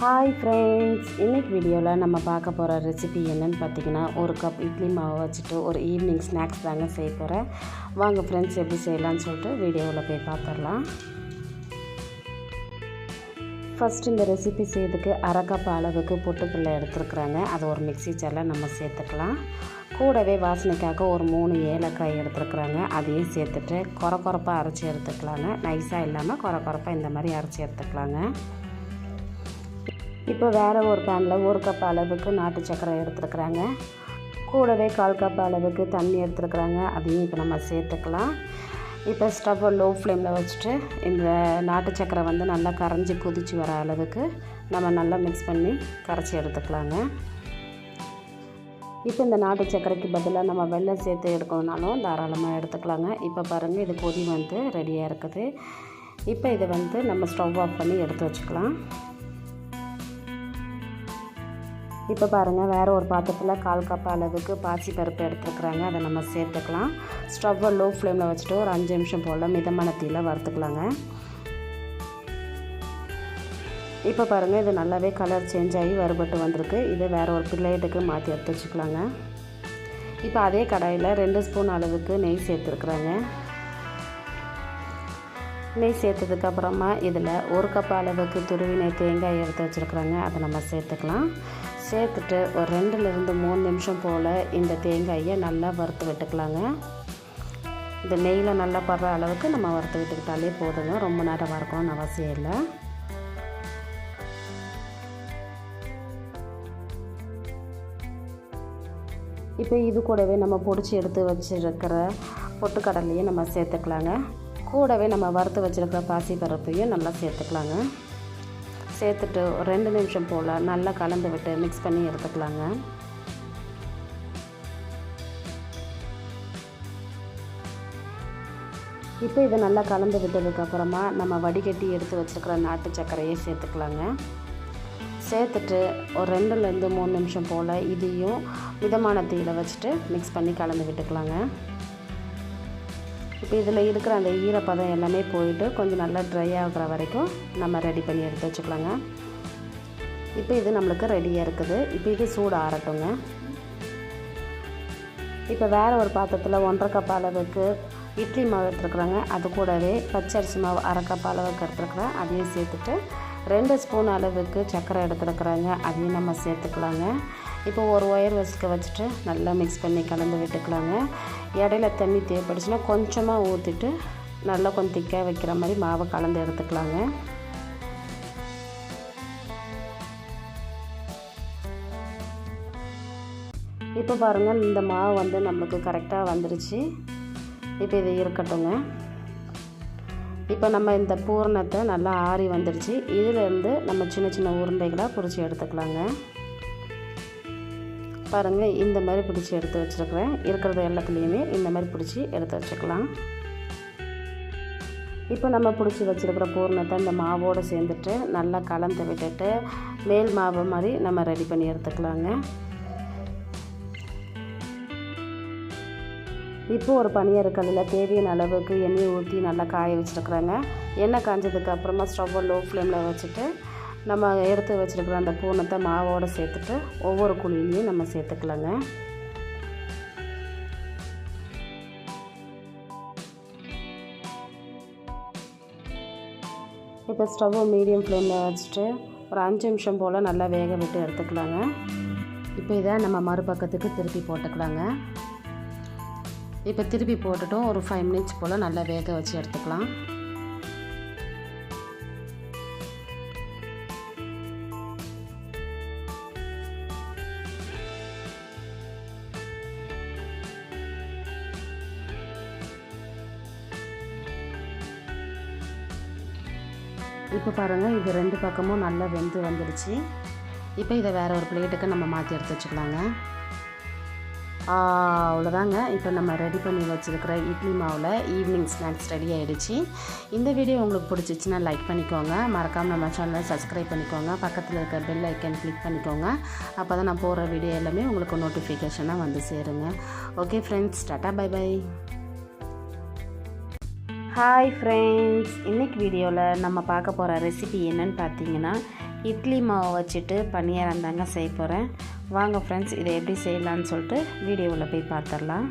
Hi friends இன்னைக்கு வீடியோவில் நம்ம பார்க்க போகிற ரெசிபி என்னென்னு பார்த்தீங்கன்னா ஒரு கப் இட்லி மாவை வச்சுட்டு ஒரு ஈவினிங் ஸ்நாக்ஸ் தாங்க செய்ய போகிறேன் வாங்க ஃப்ரெண்ட்ஸ் எப்படி செய்யலாம்னு சொல்லிட்டு வீடியோவில் போய் பார்த்துடலாம். ஃபஸ்ட் இந்த ரெசிபி செய்யறதுக்கு அரை கப் அளவுக்கு பொட்டுக்கல்லை எடுத்துருக்குறாங்க. அது ஒரு மிக்ஸி ஜாரில் நம்ம சேர்த்துக்கலாம். கூடவே வாசனைக்காக ஒரு மூணு ஏலக்காய் எடுத்துருக்குறாங்க. அதையும் சேர்த்துட்டு குறை குறப்பாக அரைச்சி எடுத்துக்கலாங்க. நைஸாக இல்லாமல் குறை குறப்பாக இந்த மாதிரி அரைச்சி எடுத்துக்கலாங்க. இப்போ வேறு ஒரு பேனில் ஒரு கப் அளவுக்கு நாட்டு சக்கரை எடுத்துருக்குறாங்க. கூடவே கால் கப் அளவுக்கு தண்ணி எடுத்துருக்குறாங்க. அதையும் இப்போ நம்ம சேர்த்துக்கலாம். இப்போ ஸ்டவ்வை லோ ஃப்ளேமில் வச்சுட்டு இந்த நாட்டு சக்கரை வந்து நல்லா கரைஞ்சி கொதிச்சு வர அளவுக்கு நம்ம நல்லா மிக்ஸ் பண்ணி கரைச்சி எடுத்துக்கலாங்க. இப்போ இந்த நாட்டு சர்க்கரைக்கு பதிலாக நம்ம வெள்ளம் சேர்த்து எடுக்கணுனாலும் தாராளமாக எடுத்துக்கலாங்க. இப்போ பாருங்கள் இது கொதி வந்து ரெடியாக இருக்குது. இப்போ இதை வந்து நம்ம ஸ்டவ் ஆஃப் பண்ணி எடுத்து வச்சுக்கலாம். இப்போ பாருங்கள் வேறு ஒரு பாத்திரத்தில் கால் கப் அளவுக்கு பாசி பருப்பு எடுத்துருக்குறாங்க. அதை நம்ம சேர்த்துக்கலாம். ஸ்டவ்வை லோ ஃப்ளேமில் வச்சுட்டு ஒரு அஞ்சு நிமிஷம் போல் மிதமான தீயில் வறுத்துக்கலாங்க. இப்போ பாருங்கள் இது நல்லாவே கலர் சேஞ்ச் ஆகி வறுபட்டு வந்திருக்கு. இதை வேறு ஒரு பிளேட்டுக்கு மாற்றி எடுத்து வச்சுக்கலாங்க. இப்போ அதே கடாயில் ரெண்டு ஸ்பூன் அளவுக்கு நெய் சேர்த்துருக்குறாங்க. நெய் சேர்த்ததுக்கப்புறமா இதில் ஒரு கப் அளவுக்கு துருவினை தேங்காய் எடுத்து வச்சுருக்குறாங்க. அதை நம்ம சேர்த்துக்கலாம். சேர்த்துட்டு ஒரு ரெண்டுலேருந்து மூணு நிமிஷம் போல் இந்த தேங்காயை நல்லா வறுத்து விட்டுக்கலாங்க. இந்த நெய்யில் நல்லா படுற அளவுக்கு நம்ம வறுத்து விட்டுக்கிட்டாலே போதுங்க. ரொம்ப நேரம் வறுக்கணும்னு அவசியம் இல்லை. இப்போ இது கூடவே நம்ம பொடிச்சு எடுத்து வச்சுருக்கிற பொட்டுக்கடலையும் நம்ம சேர்த்துக்கலாங்க. கூடவே நம்ம வறுத்து வச்சுருக்கிற பாசி பருப்பையும் நல்லா சேர்த்துக்கலாங்க. சேர்த்துட்டு ஒரு ரெண்டு நிமிஷம் போல் நல்லா கலந்து விட்டு மிக்ஸ் பண்ணி எடுத்துக்கலாங்க. இப்போ இதை நல்லா கலந்து விட்டதுக்கப்புறமா நம்ம வடிகட்டி எடுத்து வச்சுருக்கிற நாட்டு சர்க்கரையை சேர்த்துக்கலாங்க. சேர்த்துட்டு ஒரு ரெண்டுலேருந்து மூணு நிமிஷம் போல் இதையும் மிதமான தீயில் வச்சுட்டு மிக்ஸ் பண்ணி கலந்து விட்டுக்கலாங்க. இப்போ இதில் இருக்கிற அந்த ஈரப்பதம் எல்லாமே போயிட்டு கொஞ்சம் நல்லா ட்ரை ஆகிற வரைக்கும் நம்ம ரெடி பண்ணி எடுத்து வச்சுக்கலாங்க. இப்போ இது நம்மளுக்கு ரெடியாக இருக்குது. இப்போ இது சூடு ஆறட்டுங்க. இப்போ வேறு ஒரு பாத்திரத்தில் ஒன்றரை கப் அளவுக்கு இட்லி மாவு எடுத்துருக்குறாங்க. அது கூடவே பச்சரிசி மாவு அரை கப் அளவுக்கு எடுத்துருக்குறேன். அதையும் சேர்த்துட்டு ரெண்டு ஸ்பூன் அளவுக்கு சர்க்கரை எடுத்துருக்குறாங்க. அதையும் நம்ம சேர்த்துக்கலாங்க. இப்போ ஒரு ஒயர் வச்சுக்க வச்சுட்டு நல்லா மிக்ஸ் பண்ணி கலந்து விட்டுக்கலாங்க. இடையில தண்ணி தேவைப்படுச்சுன்னா கொஞ்சமாக ஊற்றிட்டு நல்லா கொஞ்சம் திக்காக வைக்கிற மாதிரி மாவை கலந்து எடுத்துக்கலாங்க. இப்போ பாருங்கள் இந்த மாவு வந்து நம்மளுக்கு கரெக்டாக வந்துருச்சு. இப்போ இது இருக்கட்டுங்க. இப்போ நம்ம இந்த பூரணத்தை நல்லா ஆறி வந்துடுச்சு இதிலேருந்து நம்ம சின்ன சின்ன உருண்டைகளாக பிடிச்சி எடுத்துக்கலாங்க. பாருங்கள் இந்த மாதிரி பிடிச்சி எடுத்து வச்சுருக்குறேன். இருக்கிறது எல்லாத்துலேயுமே இந்த மாதிரி பிடிச்சி எடுத்து வச்சுக்கலாம். இப்போ நம்ம பிடிச்சி வச்சுருக்கிற பூர்ணத்தை இந்த மாவோடு சேர்ந்துட்டு நல்லா கலந்து விட்டுட்டு மேல் மாவு மாதிரி நம்ம ரெடி பண்ணி எடுத்துக்கலாங்க. இப்போ ஒரு பனியற்கல்லில் தேவையான அளவுக்கு எண்ணெய் ஊற்றி நல்லா காய வச்சுருக்குறாங்க. எண்ணெய் காஞ்சதுக்கு அப்புறமா ஸ்டவ்வை லோ ஃப்ளேமில் வச்சுட்டு நம்ம எடுத்து வச்சுருக்கிற அந்த பூனத்தை மாவோடு சேர்த்துட்டு ஒவ்வொரு குழியிலையும் நம்ம சேர்த்துக்கலாங்க. இப்போ ஸ்டவ்வை மீடியம் ஃப்ளேமில் வச்சுட்டு ஒரு அஞ்சு நிமிஷம் போல் நல்லா வேக விட்டு எடுத்துக்கலாங்க. இப்போ இதை நம்ம மறுபக்கத்துக்கு திருப்பி போட்டுக்கலாங்க. இப்போ திருப்பி போட்டுட்டும் ஒரு ஃபைவ் மினிட்ஸ் போல் நல்லா வேக வச்சு எடுத்துக்கலாம். இப்போ பாருங்கள் இது ரெண்டு பக்கமும் நல்லா வெந்து வந்துடுச்சு. இப்போ இதை வேறு ஒரு பிளேட்டுக்கு நம்ம மாற்றி எடுத்து வச்சுக்கலாங்க. அவ்வளோதாங்க. இப்போ நம்ம ரெடி பண்ணி வச்சுருக்கிற இட்லி மாவில் ஈவினிங் ஸ்நாக்ஸ் ரெடி ஆகிடுச்சு இந்த வீடியோ உங்களுக்கு பிடிச்சிச்சின்னா லைக் பண்ணிக்கோங்க. மறக்காமல் நம்ம சேனலை சப்ஸ்கிரைப் பண்ணிக்கோங்க. பக்கத்தில் இருக்க பெல் ஐக்கன் கிளிக் பண்ணிக்கோங்க. அப்போ தான் நான் போகிற வீடியோ எல்லாமே உங்களுக்கு நோட்டிஃபிகேஷனாக வந்து சேருங்க. Okay friends tata bye bye hi friends இன்னைக்கு வீடியோவில் நம்ம பார்க்க போகிற ரெசிபி என்னன்னு பார்த்தீங்கன்னா இட்லி மாவை வச்சுட்டு பணியாரம் தாங்க செய்ய போகிறேன் வாங்க ஃப்ரெண்ட்ஸ் இதை எப்படி செய்யலான்னு சொல்லிட்டு வீடியோவில் போய் பார்த்துடலாம்.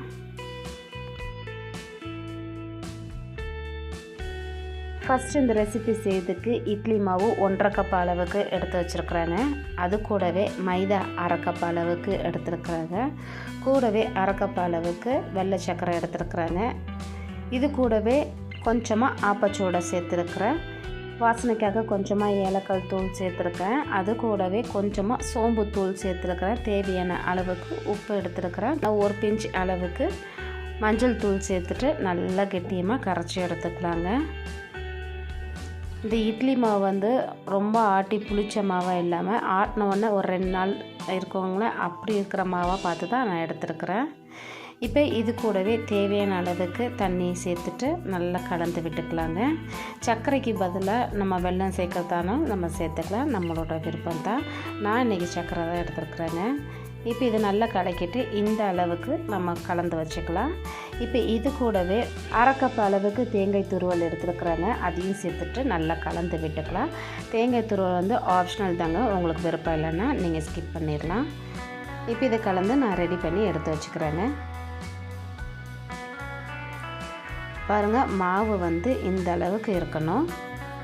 ஃபஸ்ட்டு இந்த ரெசிபி செய்யறதுக்கு இட்லி மாவு ஒன்றரை கப் அளவுக்கு எடுத்து வச்சுருக்குறேங்க. அது கூடவே மைதா அரை கப் அளவுக்கு எடுத்துருக்குறாங்க. கூடவே அரை கப் அளவுக்கு வெள்ளை சர்க்கரை எடுத்துருக்குறாங்க. இது கூடவே கொஞ்சமாக ஆப்பச்சூடை சேர்த்துருக்குறேன். வாசனைக்காக கொஞ்சமாக ஏலக்காய் தூள் சேர்த்துருக்கேன் அது கூடவே கொஞ்சமாக சோம்பு தூள் சேர்த்துருக்கிறேன். தேவையான அளவுக்கு உப்பு எடுத்துருக்கிறேன். நான் ஒரு பிஞ்ச் அளவுக்கு மஞ்சள் தூள் சேர்த்துட்டு நல்லா கெட்டியமாக கரைச்சி எடுத்துக்கலாங்க. இந்த இட்லி மாவு வந்து ரொம்ப ஆட்டி புளிச்ச மாவாக இல்லாமல் ஆட்டின உடனே ஒரு ரெண்டு நாள் இருக்கவங்கள அப்படி இருக்கிற மாவாக பார்த்து தான் நான் எடுத்துருக்கிறேன். இப்போ இது கூடவே தேவையான அளவுக்கு தண்ணியை சேர்த்துட்டு நல்லா கலந்து விட்டுக்கலாங்க. சர்க்கரைக்கு பதிலாக நம்ம வெள்ளம் சேர்க்கறதானோ நம்ம சேர்த்துக்கலாம். நம்மளோட விருப்பம் தான் நான் இன்றைக்கி சர்க்கரை தான் எடுத்துருக்குறேங்க. இப்போ இது நல்லா கலக்கிட்டு இந்த அளவுக்கு நம்ம கலந்து வச்சுக்கலாம். இப்போ இது கூடவே அரை அளவுக்கு தேங்காய் துருவல் எடுத்துருக்குறாங்க. அதையும் சேர்த்துட்டு நல்லா கலந்து விட்டுக்கலாம். தேங்காய் துருவல் வந்து ஆப்ஷனல் தாங்க. உங்களுக்கு விருப்பம் இல்லைன்னா நீங்கள் ஸ்கிப் பண்ணிடலாம். இப்போ இதை கலந்து நான் ரெடி பண்ணி எடுத்து வச்சுக்கிறேங்க. பாருங்கள் மாவு வந்து இந்த அளவுக்கு இருக்கணும்.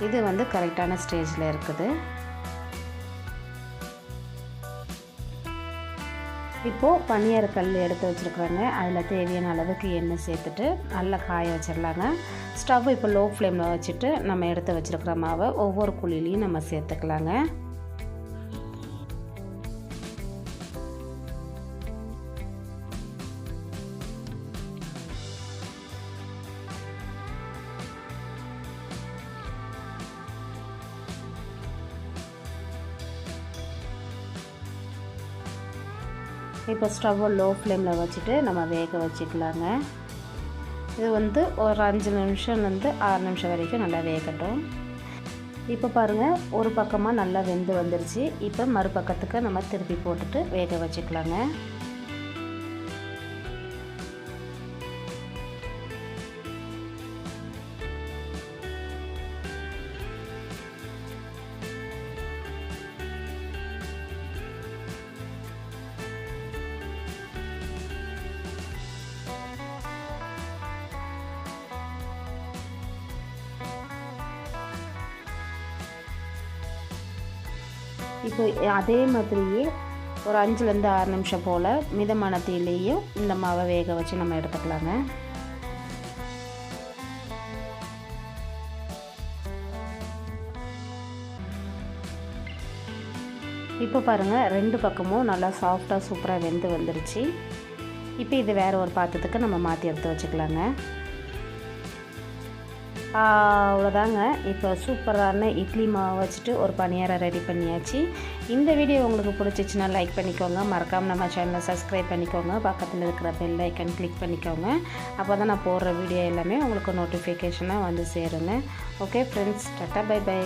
இது வந்து கரெக்டான ஸ்டேஜில் இருக்குது. இப்போது பனியார கல் எடுத்து வச்சுருக்குறாங்க. அதில் தேவையான அளவுக்கு எண்ணெய் சேர்த்துட்டு நல்லா காய வச்சிடலாங்க ஸ்டவ் இப்போ லோ ஃப்ளேமில் வச்சுட்டு நம்ம எடுத்து வச்சுருக்கிற மாவை ஒவ்வொரு குழிலையும் நம்ம சேர்த்துக்கலாங்க. இப்போ ஸ்டவ்வை லோ ஃப்ளேமில் வச்சுட்டு நம்ம வேக வச்சுக்கலாங்க. இது வந்து ஒரு அஞ்சு நிமிஷம்லேருந்து ஆறு நிமிஷம் வரைக்கும் நல்லா வேகட்டும். இப்போ பாருங்கள் ஒரு பக்கமாக நல்லா வெந்து வந்துருச்சு. இப்போ மறுபக்கத்துக்கு நம்ம திருப்பி போட்டுட்டு வேக வச்சுக்கலாங்க. இப்போ அதே மாதிரியே ஒரு அஞ்சுலேருந்து ஆறு நிமிஷம் போல் மிதமான தீலையும் இந்த மாவை வேக வச்சு நம்ம எடுத்துக்கலாங்க. இப்போ பாருங்கள் ரெண்டு பக்கமும் நல்லா சாஃப்டாக சூப்பராக வெந்து வந்துருச்சு. இப்போ இது வேறு ஒரு பாத்திரத்துக்கு நம்ம மாற்றி எடுத்து வச்சுக்கலாங்க. அவ்வளோதாங்க. இப்போ சூப்பரான இட்லி மாவு வச்சுட்டு ஒரு பணியாரம் ரெடி பண்ணியாச்சு. இந்த வீடியோ உங்களுக்கு பிடிச்சிச்சின்னா லைக் பண்ணிக்கோங்க. மறக்காமல் நம்ம சேனலை சப்ஸ்கிரைப் பண்ணிக்கோங்க. பக்கத்தில் இருக்கிற பெல் ஐக்கன் கிளிக் பண்ணிக்கோங்க. அப்போ தான் நான் போடுற வீடியோ எல்லாமே உங்களுக்கு நோட்டிஃபிகேஷனாக வந்து சேருங்க. Okay friends tata bye bye